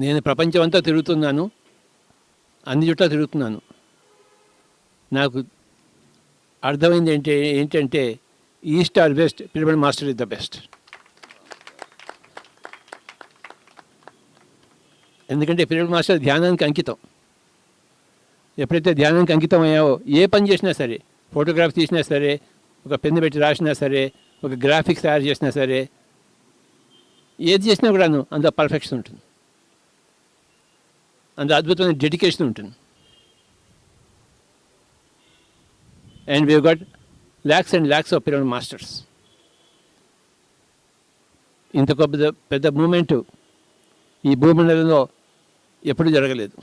నేను ప్రపంచం అంతా తిరుగుతున్నాను. అన్ని చుట్టా తిరుగుతున్నాను. నాకు అర్థమైంది ఏంటి ఏంటంటే east or best pyramid master is the best. ఎందుకంటే పిరమిడ్ మాస్టర్ ధ్యానానికి అంకితం. ఎప్పుడైతే ధ్యానానికి అంకితం అయ్యావో ఏ పని చేసినా సరే ఫోటోగ్రాఫ్ తీసినా సరే ఒక పెన్ను పెట్టి రాసినా సరే ఒక గ్రాఫిక్స్ తయారు చేసినా సరే ఏది చేసినా కూడాను అంత పర్ఫెక్షన్ ఉంటుంది. అంత అద్భుతమైన డెడికేషన్ ఉంటుంది. And we got lakhs and lakhs of pyramid masters ఇంత పెద్ద పెద్ద మూమెంట్ ఈ భూమండలంలో ఎప్పుడు జరగలేదు.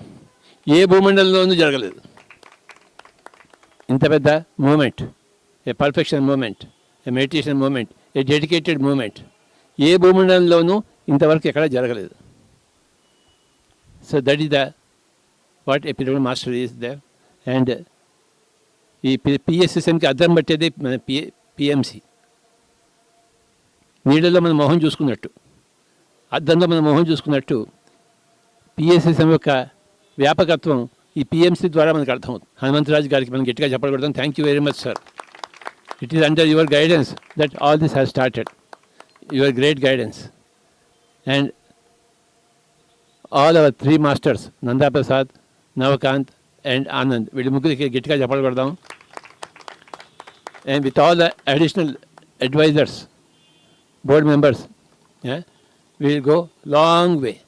ఏ భూమండలంలోనూ జరగలేదు. ఇంత పెద్ద moment a perfection moment a meditation moment a dedicated moment ఏ భూమండలంలోనూ ఇంతవరకు ఎక్కడ జరగలేదు. So that is the what a pyramid master is the and ఈ పిఎస్ఎస్ఎంకి అద్దం పట్టేది మన పి పిఎంసి నీళ్ళలో మన మొహం చూసుకున్నట్టు అద్దంలో మన మొహం చూసుకున్నట్టు పిఎస్ఎస్ఎం యొక్క వ్యాపకత్వం ఈ పిఎంసి ద్వారా మనకు అర్థమవుతుంది హనుమంతరాజు గారికి మనం గట్టిగా చెప్పకూడదాం thank you very much sir it is under your guidance that all this has started your great guidance and all our three masters Nandaprasad Navakant and Anand వీళ్ళు ముగ్గురికి గట్టిగా చెప్పకూడదాం and with all the additional advisers board members will go long way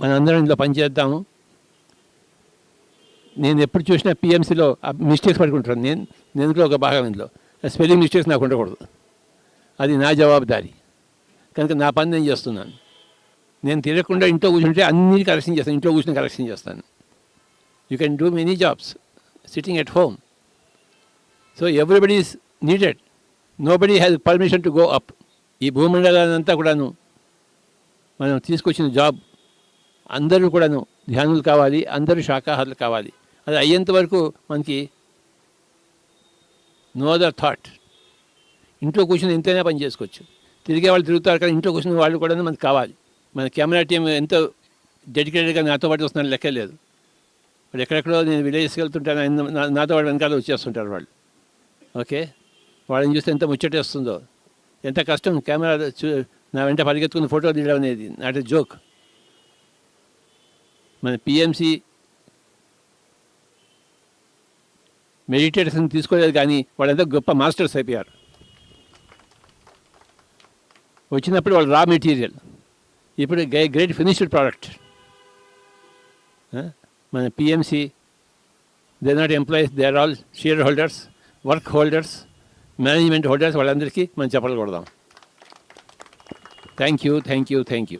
మనందరం ఇందులో పనిచేద్దాము నేను ఎప్పుడు చూసినా పిఎంసీలో mistakes పడుకుంటాను నేను నేను ఒక భాగం ఇందులో. స్పెల్లింగ్ మిస్టేక్స్ నాకు ఉండకూడదు. అది నా జవాబుదారి. కనుక నా పని నేను చేస్తున్నాను. నేను తిరగకుండా ఇంట్లో కూర్చుంటే అన్ని కరెక్షన్ చేస్తాను. ఇంట్లో కూర్చుని కరెక్షన్ చేస్తాను. You can do many jobs sitting at home so everybody is needed nobody has permission to go up ఈ భూమండలానంతా కూడాను మనం తీసుకొచ్చిన జాబ్ అందరూ కూడాను ధ్యానులు కావాలి అందరూ శాకాహారులు కావాలి. అది అయ్యేంత వరకు మనకి నో అదర్ థాట్ ఇంట్లో కూర్చొని ఎంతైనా పని చేసుకోవచ్చు. తిరిగే వాళ్ళు తిరుగుతారు కానీ ఇంట్లో కూర్చున్న వాళ్ళు కూడా మనకు కావాలి. మన కెమెరా టీం ఎంతో డెడికేటెడ్గా నాతో పాటు వస్తున్నారు లెక్కలేదు వాళ్ళు ఎక్కడెక్కడో నేను విలేజెస్కి వెళ్తుంటాను ఆయన నా- నాతో పాటు వెనకాల వచ్చేస్తుంటారు వాళ్ళు. ఓకే? వాళ్ళని చూస్తే ఎంత ముచ్చటేస్తుందో ఎంత కష్టం కెమెరా చూ నా వెంట పరిగెత్తుకుని ఫోటో తీయడం అనేది. నాట్ ఎ జోక్ మన పిఎంసి మెడిటేషన్ తీసుకోలేదు కానీ వాళ్ళంతా గొప్ప మాస్టర్స్ అయిపోయారు. వచ్చినప్పుడు వాళ్ళు రా మెటీరియల్ ఇప్పుడు గ్రేట్ ఫినిష్డ్ ప్రోడక్ట్ మన PMC they not employees they are all shareholders work holders management holders వాళ్ళందరికీ మనం చెప్పలు కొడదాం. Thank you thank you thank you